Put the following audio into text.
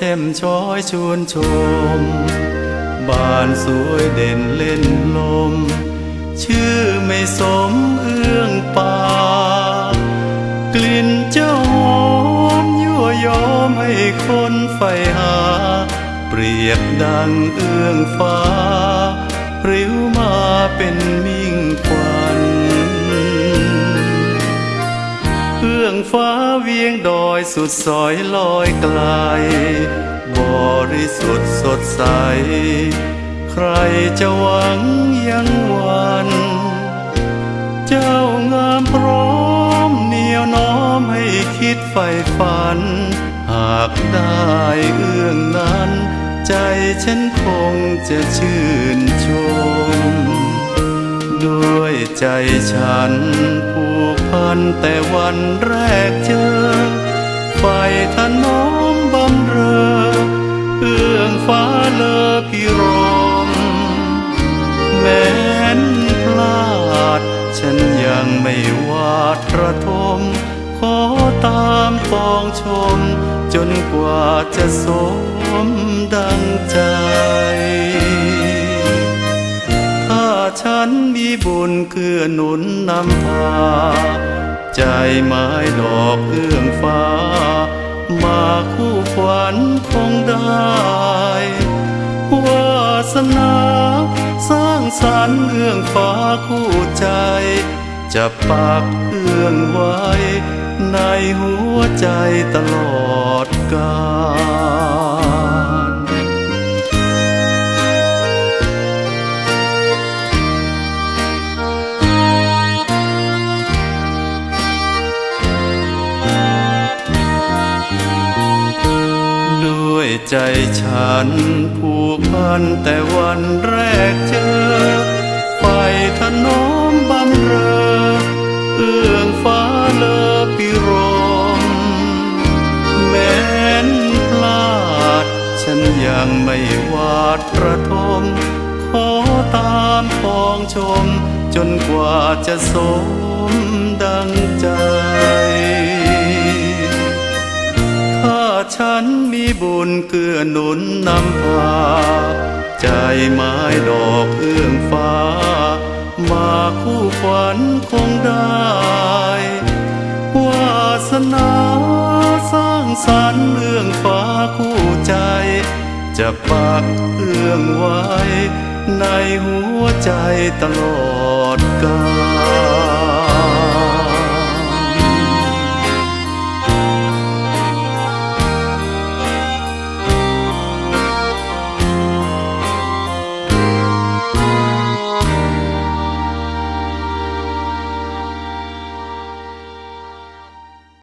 เช่มช้อยชวนชม บานสวยเด่นเล่นลม ชื่อไม่สมเอื้องป่ากลิ่นเจ้าหอมยั่วยอมให้คนใฝ่หา เปรียบดังเอื้องฟ้าปริ้วมาเป็นมิ่งควัน เอื้องฟ้าเวียงดอ อยสุดสอยลอยไกล บริสุทธิ์สดใส ใครจะหวังยังวัน เจ้างามพร้อมเหนียวน้อมให้คิดใฝ่ฝัน หากได้เอื้องนั้น ใจฉันคงจะชื่นชม ด้วยใจฉันผูกพันแต่วันแรกเจอ ไฟถนน้อมบำเรอเอื้องฟ้าเลอพิรมแม้นพลาด ฉันยังไม่วาดระทม ขอตามปองชม จนกว่าจะสมดังใจ ถ้าฉันมีบุญเกื้อหนุนนำพา ใจไม้ดอกเอื้อ สนา สร้างสรรค์เอื้องฟ้าคู่ใจ จะปักเอื้องไว้ ในหัวใจตลอดกาล ด้วยใจฉันผูกพันแต่วันแรกเจอ ไฟถนอมบำเรอเอื้องฟ้าเลอปิรมแม้นพลาด ฉันยังไม่วาดประทม ขอตามปองชม จนกว่าจะสมดังใจ บุญเกื้อหนุนนำพา ใจไม้ดอกเอื้องฟ้า มาคู่ขวัญคงได้ วาสนาสร้างสรรค์เอื้องฟ้าคู่ใจ จะปักเอื้องไว้ ในหัวใจตลอดกาล